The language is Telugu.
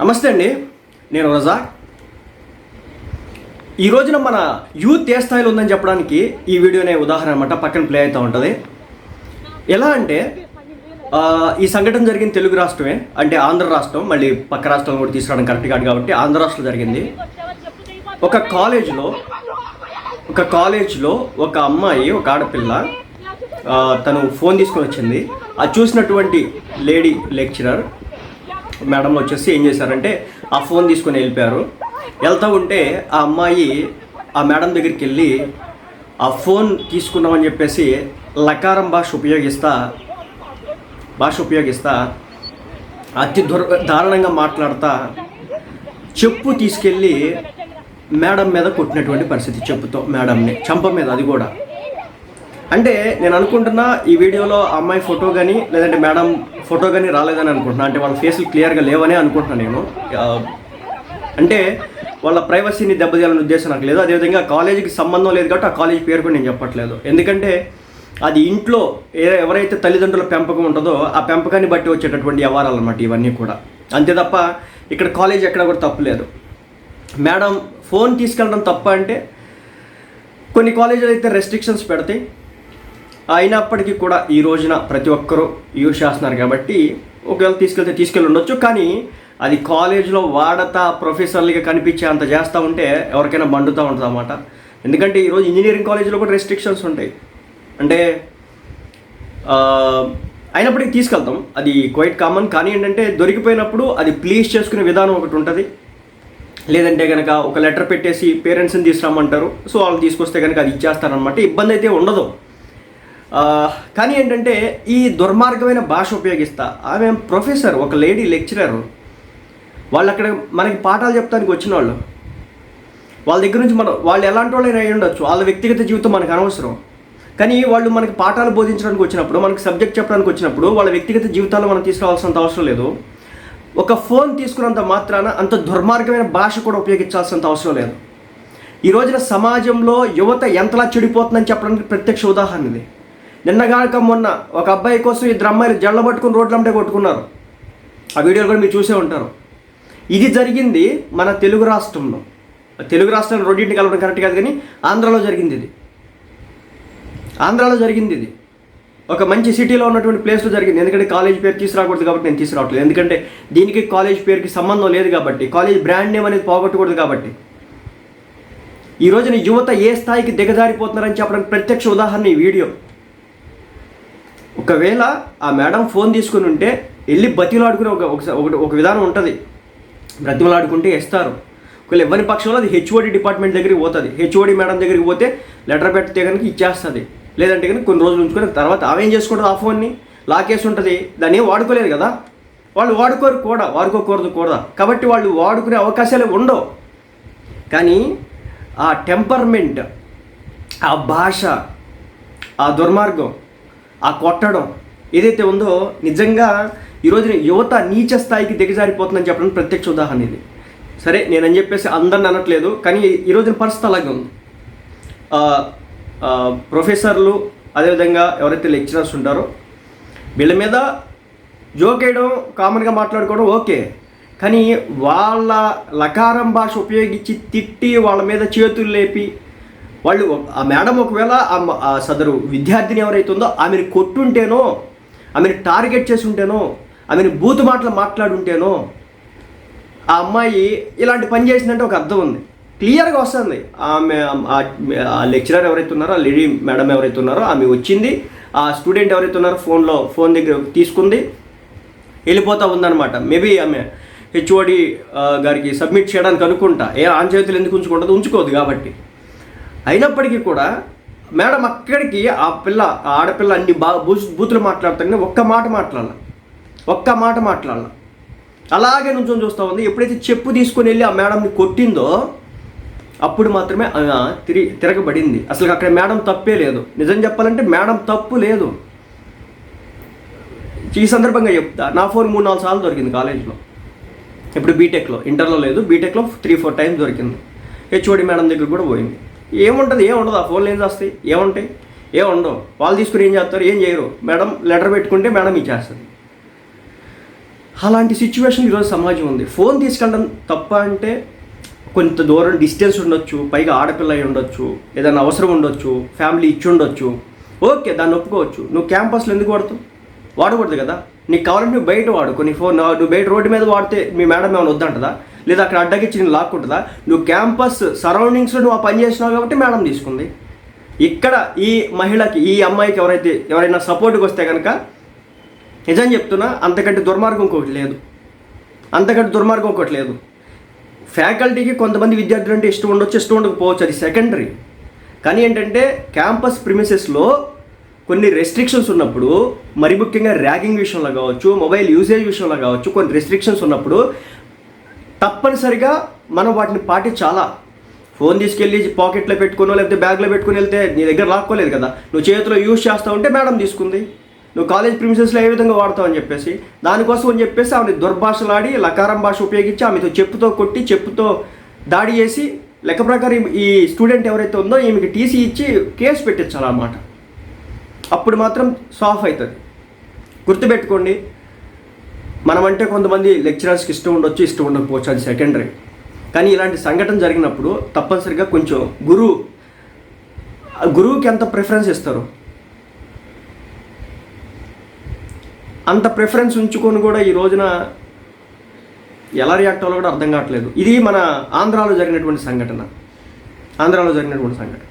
నమస్తే అండి నేను రజా. ఈ రోజున మన యూత్ ఏ స్థాయిలో ఉందని చెప్పడానికి ఈ వీడియోనే ఉదాహరణ అనమాట పక్కన ప్లే అవుతూ ఉంటుంది. ఎలా అంటే ఈ సంఘటన జరిగింది తెలుగు రాష్ట్రమే అంటే ఆంధ్ర రాష్ట్రం మళ్ళీ పక్క రాష్ట్రం కూడా తీసుకురావడం కరెక్ట్ కాదు కాబట్టి ఆంధ్ర రాష్ట్రం జరిగింది. ఒక కాలేజ్లో ఒక కాలేజ్లో ఒక అమ్మాయి ఒక ఆడపిల్ల తను ఫోన్ తీసుకొని వచ్చింది. అది చూసినటువంటి లేడీ లెక్చరర్ మేడం వచ్చేసి ఏం చేశారంటే ఆ ఫోన్ తీసుకొని వెళ్ళిపోయారు. వెళ్తూ ఉంటే ఆ అమ్మాయి ఆ మేడం దగ్గరికి వెళ్ళి ఆ ఫోన్ తీసుకున్నామని చెప్పేసి లకారం భాష ఉపయోగిస్తా భాష ఉపయోగిస్తా అతి దుర్ దారుణంగా మాట్లాడతా చెప్పు తీసుకెళ్ళి మేడం మీద కొట్టినటువంటి పరిస్థితి చెప్పుతో మేడంని చంప మీద అది కూడా. అంటే నేను అనుకుంటున్నా ఈ వీడియోలో ఆ అమ్మాయి ఫోటో కానీ లేదంటే మేడం ఫోటో కానీ రాలేదని అనుకుంటున్నా. అంటే వాళ్ళ ఫేస్లు క్లియర్గా లేవనే అనుకుంటున్నాను నేను. అంటే వాళ్ళ ప్రైవసీని దెబ్బతీయాలనే ఉద్దేశం నాకు లేదు. అదేవిధంగా కాలేజీకి సంబంధం లేదు కాబట్టి ఆ కాలేజీ పేరు కూడా నేను చెప్పట్లేదు. ఎందుకంటే అది ఇంట్లో ఏ ఎవరైతే తల్లిదండ్రుల పెంపకం ఉంటుందో ఆ పెంపకాన్ని బట్టి వచ్చేటటువంటి వ్యవహారాలు అనమాట ఇవన్నీ కూడా. అంతే తప్ప ఇక్కడ కాలేజ్ ఎక్కడ కూడా తప్పులేదు మేడం ఫోన్ తీసుకెళ్ళడం తప్ప అంటే కొన్ని కాలేజీలు అయితే రెస్ట్రిక్షన్స్ పెడతాయి. అయినప్పటికీ కూడా ఈ రోజున ప్రతి ఒక్కరూ యూజ్ చేస్తున్నారు కాబట్టి ఒకవేళ తీసుకెళ్తే తీసుకెళ్ళి ఉండొచ్చు. కానీ అది కాలేజ్లో వాడతా ప్రొఫెసర్లుగా కనిపించే అంత చేస్తూ ఉంటే ఎవరికైనా మండుతూ ఉంటుంది అన్నమాట. ఎందుకంటే ఈరోజు ఇంజనీరింగ్ కాలేజీలో కూడా రెస్ట్రిక్షన్స్ ఉంటాయి. అంటే అయినప్పటికీ తీసుకెళ్తాం. అది క్వైట్ కామన్ కానీ ఏంటంటే దొరికిపోయినప్పుడు అది ప్లీజ్ చేసుకునే విధానం ఒకటి ఉంటుంది. లేదంటే కనుక ఒక లెటర్ పెట్టేసి పేరెంట్స్ని తీసుకురమ్మంటారు. సో వాళ్ళు తీసుకొస్తే కనుక అది ఇచ్చేస్తారనమాట ఇబ్బంది అయితే ఉండదు. కానీ ఏంటంటే ఈ దుర్మార్గమైన భాష ఉపయోగిస్తా. ఆమె ప్రొఫెసర్ ఒక లేడీ లెక్చరర్. వాళ్ళు అక్కడ మనకి పాఠాలు చెప్తానికి వచ్చిన వాళ్ళు వాళ్ళ దగ్గర నుంచి మనం వాళ్ళు ఎలాంటి వాళ్ళైనా అయి ఉండొచ్చు. వాళ్ళ వ్యక్తిగత జీవితం మనకు అనవసరం. కానీ వాళ్ళు మనకి పాఠాలు బోధించడానికి వచ్చినప్పుడు మనకి సబ్జెక్ట్ చెప్పడానికి వచ్చినప్పుడు వాళ్ళ వ్యక్తిగత జీవితాలు మనం తీసుకురావాల్సినంత అవసరం లేదు. ఒక ఫోన్ తీసుకున్నంత మాత్రాన అంత దుర్మార్గమైన భాష కూడా ఉపయోగించాల్సినంత అవసరం లేదు. ఈ రోజున సమాజంలో యువత ఎంతలా చెడిపోతుందని చెప్పడానికి ప్రత్యక్ష ఉదాహరణ ఇది నిన్నగాక మొన్న ఒక అబ్బాయి కోసం ఇద్దరు అమ్మాయిలు జల్ల పట్టుకుని రోడ్లంటే కొట్టుకున్నారు. ఆ వీడియోలు కూడా మీరు చూసే ఉంటారు. ఇది జరిగింది మన తెలుగు రాష్ట్రంలో. తెలుగు రాష్ట్రంలో రెండింటిని కలవడం కరెక్ట్ కాదు కానీ ఆంధ్రాలో జరిగింది ఇది. ఆంధ్రాలో జరిగింది ఇది. ఒక మంచి సిటీలో ఉన్నటువంటి ప్లేస్లో జరిగింది. ఎందుకంటే కాలేజ్ పేరు తీసుకురాకూడదు కాబట్టి నేను తీసుకురావట్లేదు. ఎందుకంటే దీనికి కాలేజ్ పేరుకి సంబంధం లేదు కాబట్టి కాలేజ్ బ్రాండ్ నేమ్ అనేది పోగొట్టకూడదు కాబట్టి. ఈ రోజున యువత ఏ స్థాయికి దిగజారిపోతున్నారని చెప్పడానికి ప్రత్యక్ష ఉదాహరణ ఈ వీడియో. ఒకవేళ ఆ మేడం ఫోన్ తీసుకుని ఉంటే వెళ్ళి బతిలాడుకునే ఒక ఒకటి ఒక విధానం ఉంటుంది. బ్రతిమలాడుకుంటే ఇస్తారు ఒకవేళ ఎవరి పక్షంలో అది హెచ్ఓడి డిపార్ట్మెంట్ దగ్గరికి పోతుంది. హెచ్ఓడి మేడం దగ్గరికి పోతే లెటర్ పెట్టితే కనుక ఇచ్చేస్తుంది. లేదంటే కనుక కొన్ని రోజులు ఉంచుకొని తర్వాత ఆమె ఏం చేసుకుంటుంది ఆ ఫోన్ని? లాకేసి ఉంటుంది. దాన్ని ఏం వాడుకోలేదు కదా? వాళ్ళు వాడుకోరు కూడా వాడుకోకూడదు కూడా. కాబట్టి వాళ్ళు వాడుకునే అవకాశాలు ఉండవు. కానీ ఆ టెంపర్మెంట్ ఆ భాష ఆ దుర్మార్గం ఆ కొట్టడం ఏదైతే ఉందో నిజంగా ఈరోజు యువత నీచ స్థాయికి దిగజారిపోతుందని చెప్పడం ప్రత్యక్ష ఉదాహరణ ఇది. సరే నేనని చెప్పేసి అందరిని అనట్లేదు కానీ ఈ రోజున పరిస్థితి అలాగే ఉంది. ప్రొఫెసర్లు అదేవిధంగా ఎవరైతే లెక్చరర్స్ ఉంటారో వీళ్ళ మీద జోక్ వేయడం కామన్గా మాట్లాడుకోవడం ఓకే కానీ వాళ్ళ లకారం భాష ఉపయోగించి తిట్టి వాళ్ళ మీద చేతులు లేపి వాళ్ళు ఆ మేడం ఒకవేళ ఆ మ- సదరు విద్యార్థిని ఎవరైతే ఉందో ఆమెను కొట్టుంటేనో ఆమెను టార్గెట్ చేసి ఉంటేనో ఆమెను బూతు మాటలు మాట్లాడుంటేనో ఆ అమ్మాయి ఇలాంటి పని చేసిందంటే ఒక అర్థం ఉంది. క్లియర్గా వస్తుంది. ఆమె ఆ లెక్చరర్ ఎవరైతే ఉన్నారో ఆ లేడీ మేడం ఎవరైతే ఉన్నారో ఆమె వచ్చింది. ఆ స్టూడెంట్ ఎవరైతే ఉన్నారో ఫోన్లో ఫోన్ దగ్గర తీసుకుంది. వెళ్ళిపోతూ ఉందన్నమాట. మేబీ ఆమె హెచ్ఓడి గారికి సబ్మిట్ చేయడానికి అనుకుంటా. ఏ ఆన్ చేతులు ఎందుకు ఉంచుకుంటుందో ఉంచుకోదు కాబట్టి. అయినప్పటికీ కూడా మేడం అక్కడికి ఆ పిల్ల ఆ ఆడపిల్ల అన్ని బా బూతులు మాట్లాడుతుంటే ఒక్క మాట మాట్లాడాల. ఒక్క మాట మాట్లాడాల. అలాగే నుంచొని చూస్తూ ఉంది. ఎప్పుడైతే చెప్పు తీసుకొని వెళ్ళి ఆ మేడంని కొట్టిందో అప్పుడు మాత్రమే తిరిగి తిరగబడింది. అసలు అక్కడ మేడం తప్పే లేదు. నిజం చెప్పాలంటే మేడం తప్పు లేదు. ఈ సందర్భంగా చెప్తా. నా ఫోన్ మూడు నాలుగు సార్లు దొరికింది కాలేజ్లో. ఇప్పుడు బీటెక్లో ఇంటర్లో లేదు. బీటెక్లో త్రీ ఫోర్ టైమ్స్ దొరికింది. హెచ్ఓడి మేడం దగ్గర కూడా పోయింది. ఏముంటుంది? ఏముండదు. ఆ ఫోన్లు ఏం చేస్తాయి? ఏముంటాయి? ఏముండవు. ఉండవు వాళ్ళు తీసుకుని ఏం చేస్తారు? ఏం చేయరు. మేడం లెటర్ పెట్టుకుంటే మేడం ఇచ్చేస్తుంది అలాంటి సిచ్యువేషన్ ఈరోజు సమాజం ఉంది. ఫోన్ తీసుకెళ్ళడం తప్ప అంటే కొంత దూరం డిస్టెన్స్ ఉండొచ్చు పైగా ఆడపిల్ల అయి ఉండొచ్చు ఏదైనా అవసరం ఉండొచ్చు ఫ్యామిలీ ఇచ్చి ఉండొచ్చు. ఓకే దాన్ని ఒప్పుకోవచ్చు. నువ్వు క్యాంపస్లో ఎందుకు వాడతావు? వాడకూడదు కదా. నీకు కావాలంటే నువ్వు బయట వాడుకో. నీ ఫోన్ నువ్వు బయట రోడ్డు మీద వాడితే మీ మేడం ఏమైనా వద్దంటదా? లేదా అక్కడ అడ్డగిచ్చి నేను లాక్కుంటుందా నువ్వు క్యాంపస్ సరౌండింగ్స్లో నువ్వు ఆ పని చేసినావు కాబట్టి మేడం తీసుకుంది. ఇక్కడ ఈ మహిళకి ఈ అమ్మాయికి ఎవరైతే ఎవరైనా సపోర్ట్కి వస్తే కనుక నిజం చెప్తున్నా అంతకంటే దుర్మార్గం ఇంకొకటి లేదు. అంతకంటే దుర్మార్గం ఒకటి లేదు. ఫ్యాకల్టీకి కొంతమంది విద్యార్థులు అంటే ఇష్టం ఉండొచ్చు ఇష్టం ఉండకపోవచ్చు అది సెకండరీ. కానీ ఏంటంటే క్యాంపస్ ప్రిమిసెస్లో కొన్ని రెస్ట్రిక్షన్స్ ఉన్నప్పుడు మరి ముఖ్యంగా ర్యాగింగ్ విషయంలో కావచ్చు మొబైల్ యూసేజ్ విషయంలో కావచ్చు కొన్ని రెస్ట్రిక్షన్స్ ఉన్నప్పుడు తప్పనిసరిగా మనం వాటిని పాటించాలా ఫోన్ తీసుకెళ్ళి పాకెట్లో పెట్టుకునో లేకపోతే బ్యాగ్లో పెట్టుకుని వెళ్తే నీ దగ్గర లాక్కోలేదు కదా. నువ్వు చేతిలో యూజ్ చేస్తావు ఉంటే మేడం తీసుకుంది. నువ్వు కాలేజ్ ప్రిమిసెస్లో ఏ విధంగా వాడతావు అని చెప్పేసి దానికోసం అని చెప్పేసి ఆమె దుర్భాషలాడి లకారం భాష ఉపయోగించి ఆమెతో చెప్పుతో కొట్టి చెప్పుతో దాడి చేసి లెక్క ప్రకారం ఈ స్టూడెంట్ ఎవరైతే ఉందో ఈమెకి టీసీ ఇచ్చి కేసు పెట్టించాలన్నమాట. అప్పుడు మాత్రం సాఫ్ అవుతుంది. గుర్తుపెట్టుకోండి మనమంటే కొంతమంది లెక్చరర్స్కి ఇష్టం ఉండొచ్చు ఇష్టం ఉండకపోవచ్చు అది సెకండరీ. కానీ ఇలాంటి సంఘటన జరిగినప్పుడు తప్పనిసరిగా కొంచెం గురువు ఆ గురువుకి ఎంత ప్రిఫరెన్స్ ఇస్తారు? అంత ప్రిఫరెన్స్ ఉంచుకొని కూడా ఈ రోజున ఎలా రియాక్ట్ అవ్వాలో కూడా అర్థం కావట్లేదు. ఇది మన ఆంధ్రాలో జరిగినటువంటి సంఘటన. ఆంధ్రాలో జరిగినటువంటి సంఘటన.